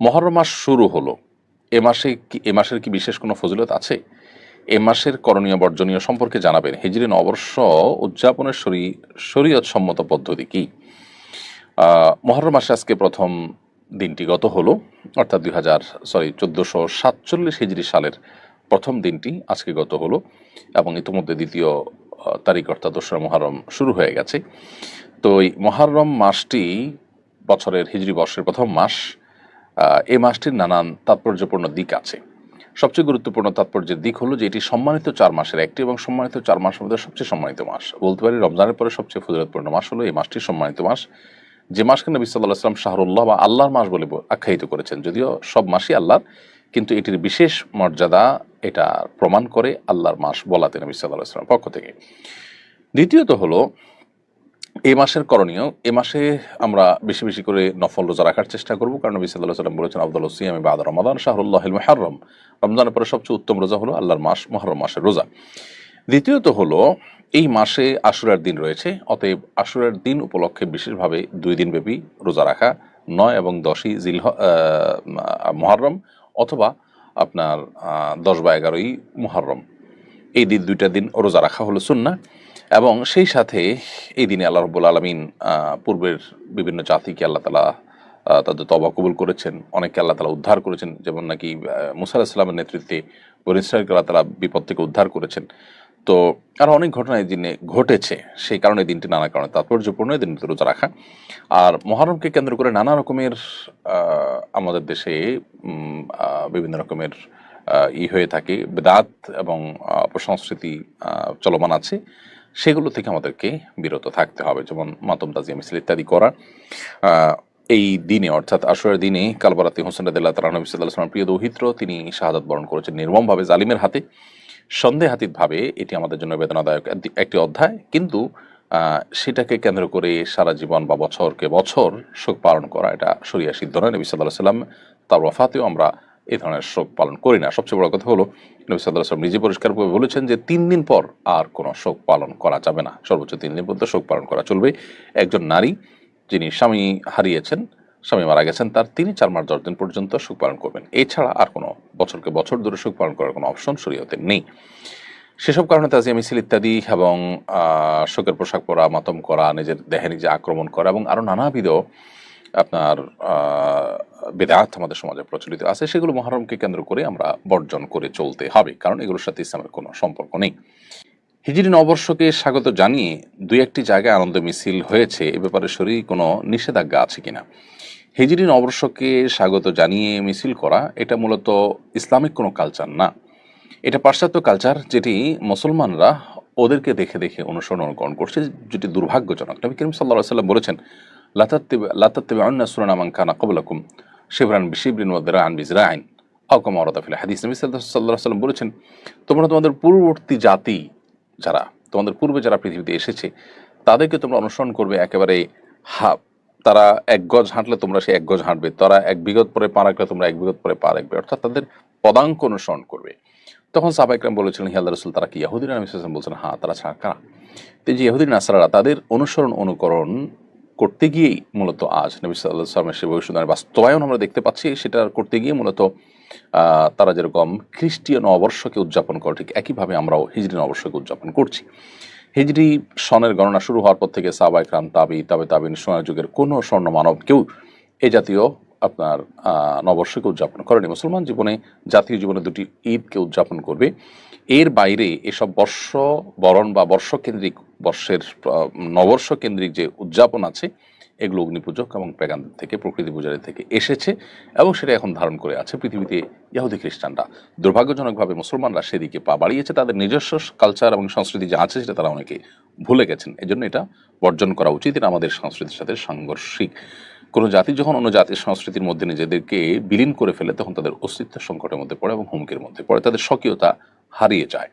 মহরম মাস শুরু হলো। এ মাসে কি এ মাসের কি বিশেষ কোনো ফজিলত আছে? এ মাসের করণীয় বর্জনীয় সম্পর্কে জানাবেন হিজরি নববর্ষ উদযাপনের শরী শরীয়ত সম্মত পদ্ধতি কী? মহরম মাসে আজকে প্রথম দিনটি গত হলো, অর্থাৎ দুই হাজার সরি, চোদ্দোশো সাতচল্লিশ হিজরি সালের প্রথম দিনটি আজকে গত হলো এবং ইতিমধ্যে দ্বিতীয় তারিখ, অর্থাৎ দোসরা মহরম শুরু হয়ে গেছে। তো এই মহরম মাসটি বছরের হিজরি বর্ষের প্রথম মাস। এই মাসটির নানান তাৎপর্যপূর্ণ দিক আছে। সবচেয়ে গুরুত্বপূর্ণ তাৎপর্যের দিক হলো যে এটি সম্মানিত চার মাসের একটি এবং সম্মানিত চার মাসের মধ্যে সবচেয়ে সম্মানিত মাস। বলতে পারি রমজানের পরে সবচেয়ে ফজিলতপূর্ণ মাস হলো এই মাসটি সম্মানিত মাস। যে মাসকে নবী সাল্লাহ সাল্লাম শাহরুল্লাহ বা আল্লাহর মাস বলে আখ্যায়িত করেছেন, যদিও সব মাসই আল্লাহর, কিন্তু এটির বিশেষ মর্যাদা এটা প্রমাণ করে আল্লাহর মাস বলাতে নবী সাল্লাহ সাল্লাম পক্ষ থেকে। দ্বিতীয়ত হলো এই মাসের করণীয়, এ মাসে আমরা বেশি বেশি করে নফল রোজা রাখার চেষ্টা করব। কারণ নবী সাল্লাহ সাল্লাম বলেছেন আব্দুল সিয়াম বাদ রমাদান শাহরুল্লাহ মহরম রমজানের পরে সবচেয়ে উত্তম রোজা হলো আল্লাহর মাস মহরম মাসের রোজা। দ্বিতীয়ত হলো, এই মাসে আশুরার দিন রয়েছে, অতএব আশুরার দিন উপলক্ষে বিশেষভাবে দুই দিন ব্যাপী রোজা রাখা, নয় এবং দশই জিল মহরম অথবা আপনার দশ বা এগারোই মুহররম। এই দিন, দুইটা দিন রোজা রাখা হলো সুন্না এবং সেই সাথে এই দিনে আল্লাহ রব্বুল আলমিন পূর্বের বিভিন্ন জাতিকে আল্লাহ তালা তাদের তবা কবুল করেছেন অনেকে আল্লাহ তালা উদ্ধার করেছেন যেমন নাকি মুসা ইসলামের নেতৃত্বে বরিসাইকে আল্লাহ তালা বিপদ থেকে উদ্ধার করেছেন। তো আরও অনেক ঘটনা এই দিনে ঘটেছে সেই কারণে দিনটি নানা কারণে তাৎপর্যপূর্ণ এই দিনটি রোজা রাখা। আর মহরমকে কেন্দ্র করে নানা রকমের আমাদের দেশে বিভিন্ন রকমের ই হয়ে থাকে বেদাত এবং আহ, অপসংস্কৃতি চলমান আছে। সেগুলো থেকে আমাদেরকে বিরত থাকতে হবে, যেমন মাতম তাজিয়া মিছিল ইত্যাদি করা এই দিনে, অর্থাৎ আসরের দিনে কালবরাতি হোসেন রাদিল্লাহ তালা নবী সাল্লাহ প্রিয় দৌহিত্র, তিনি শাহাদাত বরণ করেছেন নির্মমভাবে, জালিমের হাতে। সন্দেহাতীতভাবে এটি আমাদের জন্য বেদনাদায়ক একটি- অধ্যায়, কিন্তু সেটাকে কেন্দ্র করে সারা জীবন বা বছরকে বছর শোক পালন করা, এটা সরিয়া সিদ্ধ নয়। নবী সাল্লাহ সাল্লাম তার ওয়াফাতেও আমরা এই ধরনের শোক পালন করি না। সবচেয়ে বড় কথা হলো, নবী সাল্লাহ সাল্লাম নিজে পরিষ্কারভাবে বলেছেন যে, তিন দিন পর আর কোনো শোক পালন করা যাবে না। সর্বোচ্চ তিন দিন পর্যন্ত শোক পালন করা চলবে। একজন নারী যিনি স্বামী হারিয়েছেন, স্বামী মারা গেছেন, তার তিনি চার মাস দশ দিন পর্যন্ত শোক পালন করবেন। এছাড়া আর কোনো বছরকে বছর ধরে শোক পালন করার কোনো অপশন শরীয়তে নেই। সেসব কারণে তাজিয়া মিছিল ইত্যাদি এবং শোকের পোশাক পরা, মাতম করা, নিজের দেহে নিজে আক্রমণ করা এবং আরও নানাবিধ আপনার বেদাত আমাদের সমাজে প্রচলিত আছে, সেগুলো মহরমকে কেন্দ্র করে আমরা বর্জন করে চলতে হবে, কারণ এগুলোর সাথে ইসলামের কোনো সম্পর্ক নেই। হিজরি নববর্ষকে স্বাগত জানিয়ে দুই একটি জায়গায় আনন্দ মিছিল হয়েছে, এ ব্যাপারে শরীর কোনো নিষেধাজ্ঞা আছে কিনা? হিজরি নববর্ষকে স্বাগত জানিয়ে মিছিল করা, এটা মূলত ইসলামিক কোনো কালচার না। এটা পাশ্চাত্য কালচার যেটি মুসলমানরা ওদেরকে দেখে দেখে অনুসরণ অনুকরণ করছে, যেটি দুর্ভাগ্যজনক। নবী করিম সাল্লাহ সাল্লাম বলেছেন বলেছেন, তোমরা তোমাদের পূর্ববর্তী জাতি যারা, তোমাদের পূর্বে যারা পৃথিবীতে এসেছে, তাদেরকে তোমরা অনুসরণ করবে একেবারে হা, তারা এক গজ হাঁটলে তোমরা সে এক গজ হাঁটবে, তারা এক বিগত পরে পা রাখলে তোমরা এক বিগত পরে পা রাখবে। অর্থাৎ তাদের পদাঙ্ক অনুসরণ করবে। তখন সাবাইকরাম বলেছিলেন হিয়াল রসুল, তারা কি ইয়াহুদিন আমি বলছেন হ্যাঁ তারা ছাড়া কারা? তো যে ইহুদিন নাসারারা, তাদের অনুসরণ, অনুকরণ করতে গিয়েই মূলত আজ নবী সাল্লাহ সাল্লামের সে ভবিষ্যতের বাস্তবায়ন আমরা দেখতে পাচ্ছি, সেটা করতে গিয়ে মূলত তারা যেরকম খ্রিস্টীয় নববর্ষকে উদযাপন করে, ঠিক একইভাবে আমরাও হিজরি নববর্ষকে উদযাপন করছি। হিজরি সনের গণনা শুরু হওয়ার পর থেকে সাবাই ক্রাম, তাবি, তাবে তাবিন, সোনার যুগের কোনো স্বর্ণ মানব কেউ এই জাতীয় আপনার নববর্ষকে উদযাপন করেনি। মুসলমান জীবনে, জাতীয় জীবনে দুটি ঈদকে উদযাপন করবে। এর বাইরে এসব বর্ষ বরণ বা বর্ষকেন্দ্রিক বর্ষের আহ, নববর্ষ কেন্দ্রিক যে উদযাপন আছে এগুলো অগ্নিপূজক এবং পেগানদের থেকে প্রকৃতি পূজারী থেকে এসেছে এবং সেটা এখন ধারণ করে আছে পৃথিবীতে ইহুদি খ্রিস্টানরা। দুর্ভাগ্যজনকভাবে মুসলমানরা সেদিকে পা বাড়িয়েছে তাদের নিজস্ব কালচার এবং সংস্কৃতি যা আছে সেটা তারা অনেকে ভুলে গেছেন। এজন্য এটা বর্জন করা উচিত এটা আমাদের সংস্কৃতির সাথে সাংঘর্ষিক। কোনো জাতি যখন অন্য জাতির সংস্কৃতির মধ্যে নিজেদেরকে বিলীন করে ফেলে তখন তাদের অস্তিত্ব সংকটের মধ্যে পড়ে এবং হুমকির মধ্যে পড়ে তাদের স্বকীয়তা হারিয়ে যায়।